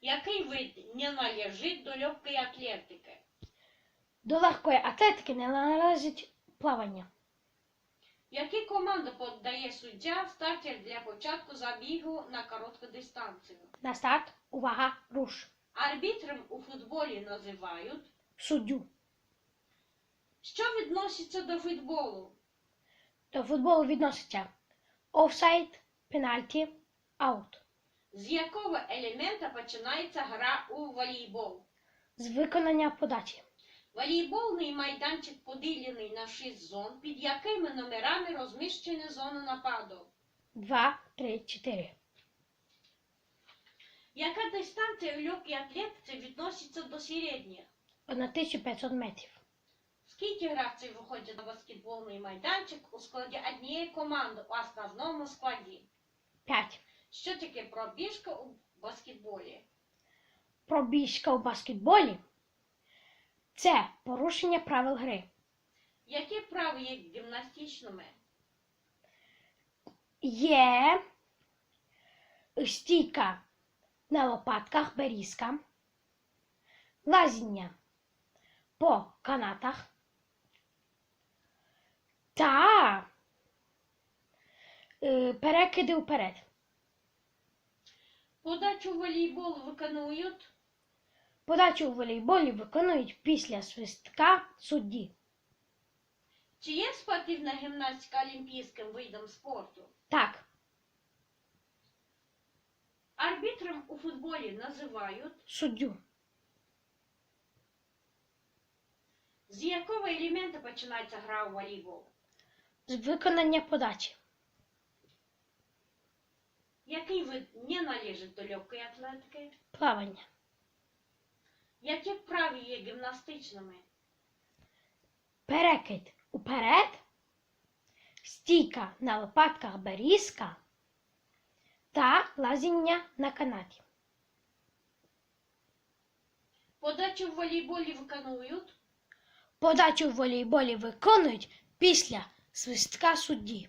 Який вид не належить до легкої атлетики? До легкої атлетики не належить плавання. Які команди подає суддя в старті для початку забігу на коротку дистанцію? На старт, увага, руш. Арбітром у футболі називають. Суддю. Що відноситься до футболу? До футболу відноситься офсайд, пенальті, аут. З якого елемента починається гра у волейбол? З виконання подачі. Волейбольний майданчик поділений на шість зон, під якими номерами розміщені зони нападу. 2, 3, 4. Яка дистанція у легкій атлетиці відноситься до середньої? 1500 метрів. Скільки гравців виходять на баскетбольний майданчик у складі однієї команди у основному складі? 5. Що таке пробіжка у баскетболі? Пробіжка у баскетболі це порушення правил гри. Які вправи є гімнастичними? Є стійка на лопатках берізка, лазіння по канатах та е, перекиди вперед. Подачу волейболу виконують Подачу у волейболі виконують після свистка судді. Чи є спортивна гімнастика олімпійським видом спорту? Так, Арбітром у футболі називають, суддю. з якого елемента починається гра у волейбол? З виконання подачі. Який вид не належить до легкої атлетики? Плавання. Які вправи є гімнастичними? Перекид уперед. Стійка на лопатках берізка та лазіння на канаті. Подачу в волейболі виконують, Подачу в волейболі виконують після свистка судді.